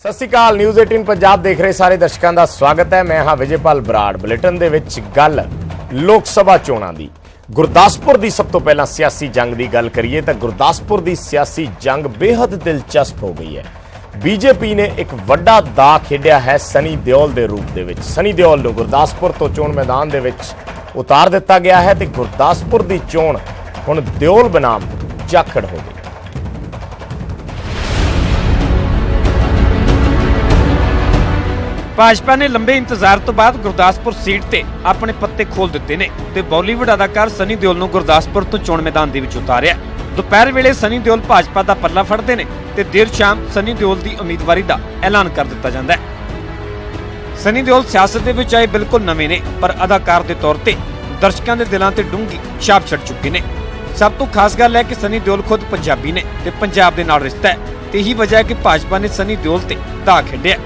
ਸਤਿ ਸ਼੍ਰੀ ਅਕਾਲ ਨਿਊਜ਼ 18 ਪੰਜਾਬ ਦੇਖ ਰਹੇ ਸਾਰੇ ਦਰਸ਼ਕਾਂ ਦਾ ਸਵਾਗਤ ਹੈ। ਮੈਂ ਹਾਂ ਵਿਜੇਪਾਲ ਬਰਾੜ। ਬੁਲੇਟਿਨ ਦੇ ਵਿੱਚ ਗੱਲ ਲੋਕ ਸਭਾ ਚੋਣਾਂ ਦੀ। ਗੁਰਦਾਸਪੁਰ ਦੀ ਸਭ ਤੋਂ ਪਹਿਲਾਂ ਸਿਆਸੀ ਜੰਗ ਦੀ ਗੱਲ ਕਰੀਏ ਤਾਂ ਗੁਰਦਾਸਪੁਰ ਦੀ ਸਿਆਸੀ ਜੰਗ ਬੇहद ਦਿਲਚਸਪ ਹੋ ਗਈ ਹੈ। ਬੀਜੇਪੀ ਨੇ ਇੱਕ ਵੱਡਾ ਦਾ ਖੇਡਿਆ ਹੈ ਸਨੀ ਦਿਓਲ ਦੇ ਰੂਪ ਦੇ ਵਿੱਚ। ਸਨੀ ਦਿਓਲ ਨੂੰ ਗੁਰਦਾਸਪੁਰ ਤੋਂ ਚੋਣ ਮੈਦਾਨ ਦੇ ਵਿੱਚ ਉਤਾਰ ਦਿੱਤਾ ਗਿਆ ਹੈ ਤੇ ਗੁਰਦਾਸਪੁਰ ਦੀ ਚੋਣ ਹੁਣ ਦਿਓਲ ਬਨਾਮ ਜਾਖੜ ਹੋ ਗਈ। ਭਾਜਪਾ ਨੇ ਲੰਬੇ ਇੰਤਜ਼ਾਰ ਤੋਂ ਬਾਅਦ ਗੁਰਦਾਸਪੁਰ ਸੀਟ ਤੇ ਆਪਣੇ ਪੱਤੇ ਖੋਲ ਦਿੱਤੇ ਨੇ ਤੇ ਬਾਲੀਵੁੱਡ ਅਦਾਕਾਰ ਸਨੀ ਦਿਓਲ ਨੂੰ ਗੁਰਦਾਸਪੁਰ ਤੋਂ ਚੋਣ ਮੈਦਾਨ ਦੇ ਵਿੱਚ ਉਤਾਰਿਆ। ਦੁਪਹਿਰ ਵੇਲੇ ਸਨੀ ਦਿਓਲ ਭਾਜਪਾ ਦਾ ਪੱਲਾ ਫੜਦੇ ਨੇ ਤੇ ਦੇਰ ਸ਼ਾਮ ਸਨੀ ਦਿਓਲ ਦੀ ਉਮੀਦਵਾਰੀ ਦਾ ਐਲਾਨ ਕਰ ਦਿੱਤਾ ਜਾਂਦਾ ਹੈ। ਸਨੀ ਦਿਓਲ ਸਿਆਸਤ ਦੇ ਵਿੱਚ ਆਏ ਬਿਲਕੁਲ ਨਵੇਂ ਨੇ, ਪਰ ਅਦਾਕਾਰ ਦੇ ਤੌਰ ਤੇ ਦਰਸ਼ਕਾਂ ਦੇ ਦਿਲਾਂ ਤੇ ਡੂੰਘੀ ਛਾਪ ਛੱਡ ਚੁੱਕੇ ਨੇ। ਸਭ ਤੋਂ ਖਾਸ ਗੱਲ ਹੈ ਕਿ ਸਨੀ ਦਿਓਲ ਖੁਦ ਪੰਜਾਬੀ ਨੇ ਤੇ ਪੰਜਾਬ ਦੇ ਨਾਲ ਰਿਸ਼ਤਾ ਹੈ। ਤੇ ਇਹੀ ਵਜ੍ਹਾ ਹੈ ਕਿ ਭਾਜਪਾ ਨੇ ਸਨੀ ਦਿਓਲ ਤੇ ਦਾ ਖੇਡਿਆ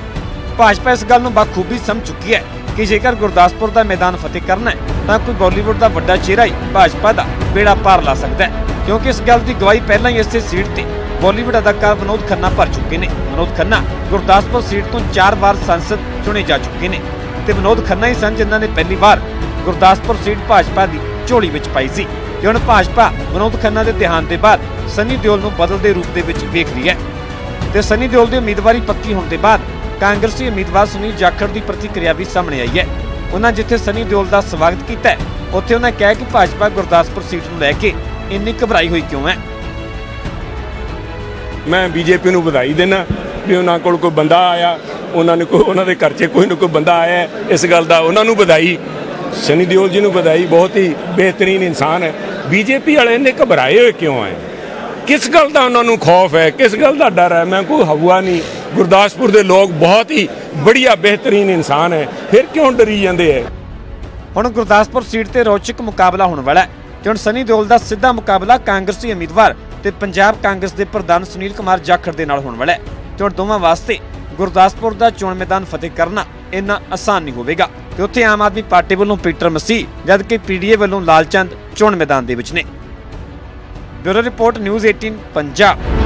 ਭਾਜਪਾ ਇਸ ਗੱਲ ਨੂੰ ਬਖੂਬੀ ਸਮਝ ਚੁੱਕੀ ਹੈ ਕਿ ਜੇਕਰ ਗੁਰਦਾਸਪੁਰ ਦਾ ਮੈਦਾਨ ਫਤਿਹ ਕਰਨਾ ਹੈ, ਤਾਂ ਕੋਈ ਬਾਲੀਵੁੱਡ ਦਾ ਵੱਡਾ ਚਿਹਰਾ ਹੀ ਭਾਜਪਾ ਦਾ ਬੇੜਾ ਪਾਰ ਲਾ ਸਕਦਾ ਹੈ। ਕਿਉਂਕਿ ਇਸ ਗੱਲ ਦੀ ਗਵਾਹੀ ਪਹਿਲਾਂ ਹੀ ਇਸੇ ਸੀਟ ਤੇ ਬਾਲੀਵੁੱਡ ਅਦਾਕਾਰ ਵਿਨੋਦ ਖੰਨਾ ਭਰ ਚੁੱਕੇ ਨੇ। ਵਿਨੋਦ ਖੰਨਾ ਗੁਰਦਾਸਪੁਰ ਸੀਟ ਤੋਂ 4 ਵਾਰ ਸੰਸਦ ਚੁਣੇ ਜਾ ਚੁੱਕੇ ਨੇ ਤੇ ਵਿਨੋਦ ਖੰਨਾ ਹੀ ਸਨ ਜਿਨ੍ਹਾਂ ਨੇ ਪਹਿਲੀ ਵਾਰ ਗੁਰਦਾਸਪੁਰ ਸੀਟ ਭਾਜਪਾ ਦੀ ਝੋਲੀ ਵਿੱਚ ਪਾਈ ਸੀ। ਤੇ ਹੁਣ ਭਾਜਪਾ ਵਿਨੋਦ ਖੰਨਾ ਦੇ ਦੇਹਾਂਤ ਦੇ ਬਾਅਦ ਸਨੀ ਦਿਓਲ ਨੂੰ ਬਦਲਦੇ ਰੂਪ ਦੇ ਵਿੱਚ ਵੇਖਦੀ ਹੈ। ਤੇ ਸਨੀ ਦਿਓਲ ਦੀ ਉਮੀਦਵਾਰੀ ਪੱਕੀ ਹੋਣ ਦੇ ਬਾਅਦ ਕਾਂਗਰਸੀ ਉਮੀਦਵਾਰ ਸੁਨੀਲ ਜਾਖੜ ਦੀ ਪ੍ਰਤੀਕਿਰਿਆ ਵੀ ਸਾਹਮਣੇ ਆਈ ਹੈ। ਉਹਨਾਂ ਜਿੱਥੇ ਸਨੀ ਦਿਓਲ ਦਾ ਸਵਾਗਤ ਕੀਤਾ ਉੱਥੇ ਉਹਨਾਂ ਕਿਹਾ ਕਿ ਭਾਜਪਾ ਗੁਰਦਾਸਪੁਰ ਸੀਟ ਨੂੰ ਲੈ ਕੇ ਇੰਨੀ ਘਬਰਾਈ ਹੋਈ ਕਿਉਂ ਹੈ? ਮੈਂ ਬੀਜੇਪੀ ਨੂੰ ਵਧਾਈ ਦੇਣਾ ਵੀ ਉਹਨਾਂ ਕੋਲ ਕੋਈ ਬੰਦਾ ਆਇਆ, ਉਹਨਾਂ ਨੇ ਕੋਈ ਉਹਨਾਂ ਦੇ ਘਰ 'ਚ ਕੋਈ ਨਾ ਕੋਈ ਬੰਦਾ ਆਇਆ ਇਸ ਗੱਲ ਦਾ ਉਹਨਾਂ ਨੂੰ ਵਧਾਈ। ਸਨੀ ਦਿਓਲ ਜੀ ਨੂੰ ਵਧਾਈ, ਬਹੁਤ ਹੀ ਬਿਹਤਰੀਨ ਇਨਸਾਨ ਹੈ। ਬੀਜੇਪੀ ਵਾਲੇ ਨੇ ਘਬਰਾਏ ਹੋਏ ਕਿਉਂ ਆਏ ਕਿਸ ਗੱਲ ਦਾ ਉਹਨਾਂ ਨੂੰ ਖੌਫ ਹੈ? ਕਿਸ ਗੱਲ ਦਾ ਡਰ ਹੈ? ਮੈਂ ਕੋਈ ਹਵਾ ਨਹੀਂ। ਗੁਰਦਾਸਪੁਰ ਦੇ ਲੋਕ ਬਹੁਤ ਹੀ ਬੜੀਆ ਬਿਹਤਰੀਨ ਇਨਸਾਨ ਹੈ। ਫਿਰ ਕਿਉਂ ਡਰੀ ਜਾਂਦੇ ਹੈ ਹੁਣ ਗੁਰਦਾਸਪੁਰ ਸੀਟ ਤੇ ਰੌਚਕ ਮੁਕਾਬਲਾ ਹੋਣ ਵਾਲਾ ਹੈ ਤੇ ਹੁਣ ਸਨੀ ਦਿਓਲ ਦਾ ਸਿੱਧਾ ਮੁਕਾਬਲਾ ਕਾਂਗਰਸੀ ਉਮੀਦਵਾਰ ਤੇ ਪੰਜਾਬ ਕਾਂਗਰਸ ਦੇ ਪ੍ਰਧਾਨ ਸੁਨੀਲ ਕੁਮਾਰ ਜਾਖੜ ਦੇ ਨਾਲ ਹੋਣ ਵਾਲਾ ਹੈ ਤੇ ਹੁਣ ਦੋਵਾਂ ਵਾਸਤੇ ਗੁਰਦਾਸਪੁਰ ਦਾ ਚੋਣ ਮੈਦਾਨ ਫਤਿਹ ਕਰਨਾ ਇੰਨਾ ਆਸਾਨ ਨਹੀਂ ਹੋਵੇਗਾ ਤੇ ਉੱਥੇ ਆਮ ਆਦਮੀ ਪਾਰਟੀ ਵੱਲੋਂ ਪੀਟਰ ਮਸੀਹ ਜਦਕਿ ਪੀਡੀਏ ਵੱਲੋਂ ਲਾਲਚੰਦ ਚੋਣ ਮੈਦਾਨ ਦੇ ਵਿੱਚ ਨੇ। Bureau report news 18 Punjab.